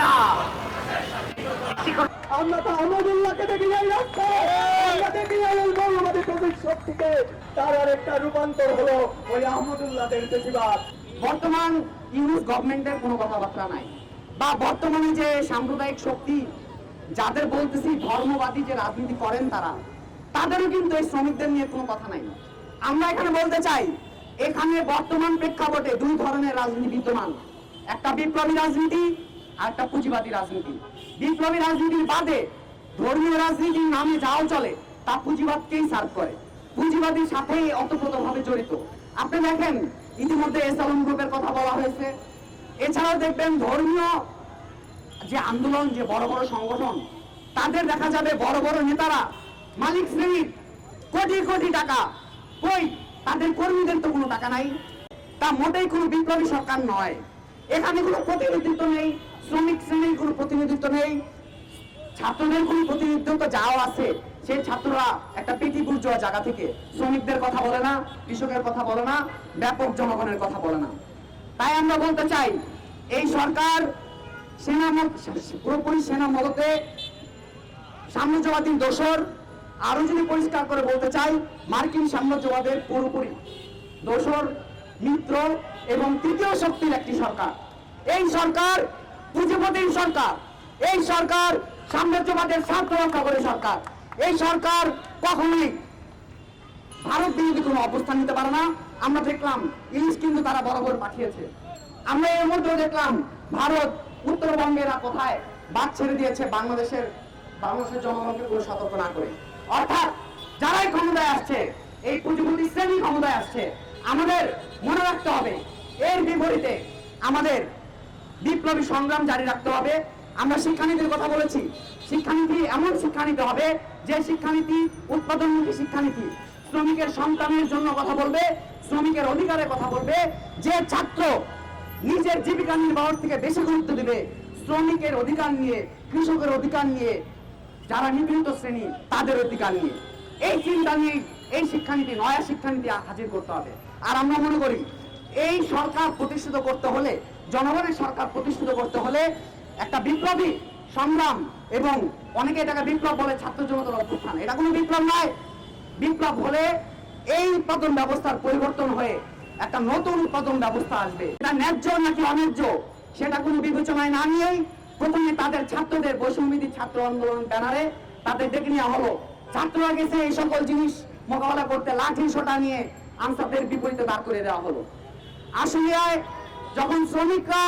না আমরা তো আহমদুল্লাহকে দেখি যাই আমরা দেখি যাই ওই মৌলবাদী থেকে তার রূপান্তর হলো ওই বেশিরভাগ বর্তমান গভর্নমেন্টের কোনো কথাবার্তা নাই বা বর্তমানে যে সাম্প্রদায়িক শক্তি যাদের বলতেছি ধর্মবাদী যে রাজনীতি করেন তারা তাদেরও কিন্তু এই শ্রমিকদের নিয়ে কোনো কথা নাই। আমরা এখানে বলতে চাই, এখানে বর্তমান প্রেক্ষাপটে দুই ধরনের রাজনীতি বিদ্যমান। একটা বিপ্লবী রাজনীতি আর একটা পুঁজিবাদী রাজনীতি। বিপ্লবী রাজনীতির বাদে ধর্মীয় রাজনীতির নামে যাও চলে, তা পুঁজিবাদকেই সার্ভ করে। পুঁজিবাদীর সাথে অতপ্রতভাবে জড়িত। আপনি দেখেন, ইতিমধ্যে এসালম গ্রুপের কথা বলা হয়েছে। এছাড়াও দেখবেন ধর্মীয় যে আন্দোলন, যে বড় বড় সংগঠন, তাদের দেখা যাবে বড় বড় নেতারা, মালিক শ্রেণির কোটি কোটি টাকা কই তাদের কর্মীদের তো কোনো টাকা নাই। তা মোটেই কোনো বিপ্লবী সরকার নয়। এখানে কোনো প্রতিনিধিত্ব নেই, শ্রমিক শ্রেণির কোনো প্রতিনিধিত্ব নেই। ছাত্রদের কোনো প্রতিনিধিত্ব তো যাও আছে। সেই ছাত্ররা একটা পিটি বুর্জোয়া জায়গা থেকে শ্রমিকদের কথা বলে না, কৃষকের কথা বলে না, ব্যাপক জনগণের কথা বলে না। তাই আমরা বলতে চাই, এই সরকার সেনা পুরোপুরি সেনা মদতে সাম্রাজ্যবাদী দোসর আরও যদি পরিষ্কার করে বলতে চাই, মার্কিন সাম্রাজ্যবাদের পুরোপুরি দোসর মিত্র এবং তৃতীয় শক্তির একটি সরকার। এই সরকার পুঁজিপতির সরকার, এই সরকার সাম্রাজ্যবাদের স্বার্থ রক্ষা করে সরকার, এই সরকার কখনোই ভারত বিরোধী কোনো অবস্থান নিতে পারে না। আমরা দেখলাম ইলিশ কিন্তু তারা বরাবর পাঠিয়েছে। আমরা এর মধ্যেও দেখলাম ভারত উত্তরবঙ্গেরা কোথায় বাদ ছেড়ে দিয়েছে বাংলাদেশের বাংলাদেশের জনগণকে কোনো সতর্ক না করে। অর্থাৎ যারাই ক্ষমতায় আসছে, এই পুঁজিপতি শ্রেণি ক্ষমতায় আসছে, আমাদের মনে রাখতে হবে, এর বিপরীতে আমাদের বিপ্লবী সংগ্রাম জারি রাখতে হবে। আমরা শিক্ষানীতির কথা বলেছি। শিক্ষানীতি এমন শিক্ষানীতি হবে, যে শিক্ষানীতি উৎপাদনমুখী শিক্ষানীতি। শ্রমিকের সন্তানের জন্য কথা বলবে, শ্রমিকের অধিকারের কথা বলবে, যে ছাত্র নিজের জীবিকা নির্বাহের থেকে বেশি গুরুত্ব দিবে, শ্রমিকের অধিকার নিয়ে, কৃষকের অধিকার নিয়ে যারা নিপীড়িত শ্রেণি, তাদের অধিকার নিয়ে। এই চিন্তা নিয়ে, এই শিক্ষানীতি, নয়া শিক্ষানীতি হাজির করতে হবে। আর আমরা মনে করি, এই সরকার প্রতিষ্ঠিত করতে হলে, জনগণের সরকার প্রতিষ্ঠিত করতে হলে একটা বিপ্লবী সংগ্রাম এবং অনেকে এটাকে বিপ্লব বলে ছাত্র জনতার অভ্যুত্থান। এটা কোনো বিপ্লব নয়। বিপ্লব হলে এই উৎপাদন ব্যবস্থার পরিবর্তন হয়ে একটা নতুন উৎপাদন ব্যবস্থা আসবে। এটা ন্যায্য নাকি অন্যায্য, সেটা কোনো বিবেচনায় না নিয়েই প্রথমে তাদের ছাত্রদের বৈষম্যবিধি ছাত্র আন্দোলন ব্যানারে তাদের ডেকে নেওয়া হলো। ছাত্ররা গেছে, এই সকল জিনিস মোকাবেলা করতে লাঠি, সোটা নিয়ে আনসারদের বিপরীতে দাঁড় করে দেওয়া হলো। আশুলিয়ায় যখন শ্রমিকরা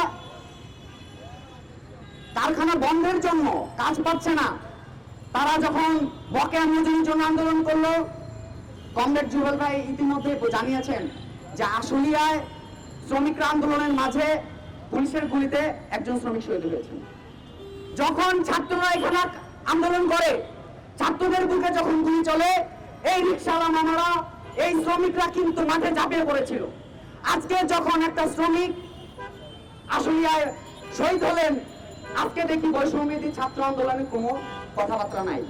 কারখানা বন্ধের জন্য কাজ পাচ্ছে না, তারা যখন বকেয়া মজুরির জন্য আন্দোলন করল, কমরেড জুবেল ভাই ইতিমধ্যে জানিয়েছেন যে আশুলিয়ায় শ্রমিকরা আন্দোলনের মাঝে পুলিশের গুলিতে একজন শ্রমিক শহীদ হয়েছেন। যখন ছাত্ররা এখানে আন্দোলন করে, ছাত্রদের বুকে যখন গুলি চলে, এই রিক্সাওয়ালা মামারা, এই শ্রমিকরা কিন্তু মাঠে ঝাঁপিয়ে পড়েছিল। আজকে যখন একটা শ্রমিক আশুলিয়ায় শহীদ হলেন, আজকে দেখি বৈষম্যবিধি ছাত্র আন্দোলনের কোনো কথাবার্তা নাই।